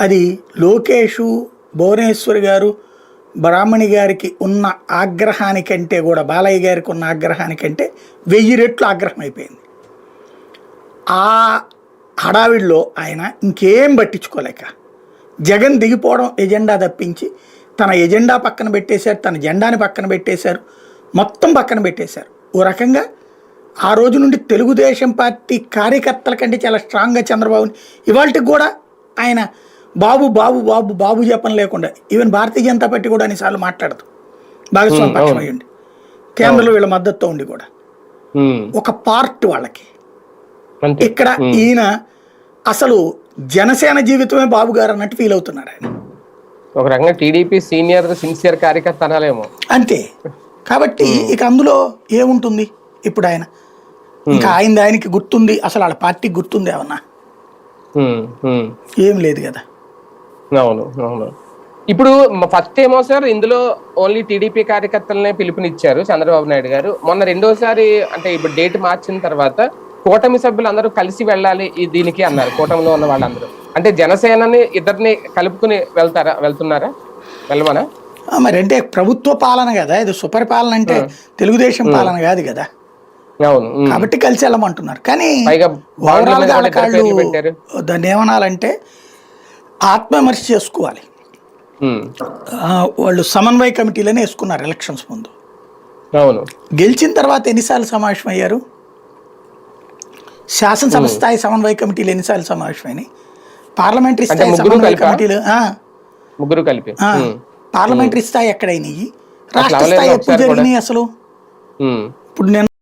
అది లోకేషు భువనేశ్వర్ గారు బ్రాహ్మణి గారికి ఉన్న ఆగ్రహానికంటే కూడా బాలయ్య గారికి ఉన్న ఆగ్రహానికంటే వెయ్యి రెట్లు ఆగ్రహం అయిపోయింది. ఆ హడావిడిలో ఆయన ఇంకేం పట్టించుకోలేక జగన్ దిగిపోవడం ఎజెండా తప్పించి తన ఎజెండా పక్కన పెట్టేశారు తన జెండాని పక్కన పెట్టేశారు మొత్తం పక్కన పెట్టేశారు. ఓ రకంగా ఆ రోజు నుండి తెలుగుదేశం పార్టీ కార్యకర్తల కంటే చాలా స్ట్రాంగ్గా చంద్రబాబుని. ఇవాళకి కూడా ఆయన బాబు బాబు బాబు బాబు జపం లేకుండా ఈవెన్ భారతీయ జనతా పార్టీ కూడా అన్నిసార్లు మాట్లాడదు. భాగస్వామి పక్షం. అయ్యండి. కేంద్రంలో వీళ్ళ మద్దతుతో ఉండి కూడా. ఒక పార్ట్ వాళ్ళకి. ఇక్కడ ఈయన అసలు జనసేన జీవితమే బాబు గారు అన్నట్టు ఫీల్ అవుతున్నాడు ఆయన. ఒక రకంగా టీడీపీ సీనియర్ సిన్సియర్ కార్యకర్త అనాలేమో అంతే. కాబట్టి ఇక అందులో ఏముంటుంది ఇప్పుడు ఆయన? ఇంకా ఆయన ఆయనకి గుర్తుంది అసలు వాళ్ళ పార్టీకి గుర్తుంది ఏమన్నా. ఏం లేదు కదా. అవును అవును. ఇప్పుడు ఫస్ట్ ఏమో సార్ ఇందులో ఓన్లీ టీడీపీ కార్యకర్తలనే పిలుపునిచ్చారు చంద్రబాబు నాయుడు గారు. మొన్న రెండోసారి అంటే ఇప్పుడు డేట్ మార్చిన తర్వాత కూటమి సభ్యులు అందరూ కలిసి వెళ్ళాలి దీనికి అన్నారు కూటమిలో ఉన్న వాళ్ళందరూ. అంటే జనసేనని ఇద్దరిని కలుపుకుని వెళ్తారా వెళ్తున్నారా? వెళ్ళమనా? మరి అంటే ప్రభుత్వ పాలన కదా ఇది సుపరిపాలన అంటే తెలుగుదేశం పాలన కాదు కదా. కాబట్టి కలిసి వెళ్ళమంటున్నారు. కానీ ఓవరాల్గా దాన్ని ఏమనాలంటే ఆత్మవిమర్శ చేసుకోవాలి. వాళ్ళు సమన్వయ కమిటీలని వేసుకున్నారు ఎలక్షన్స్ ముందు. అవును. గెలిచిన తర్వాత ఎన్నిసార్లు సమావేశం అయ్యారు శాసనసభ స్థాయి సమన్వయ కమిటీలు ఎన్నిసార్లు సమావేశమైనాయి? పార్లమెంటరీ స్థాయి సమన్వయ? కమిటీలు ముగ్గురు కలిపి. పార్లమెంటరీ స్థాయి ఎక్కడైనాయి? రాష్ట్ర స్థాయి ఎప్పుడు. జరిగినాయి అసలు. ఇప్పుడు నేను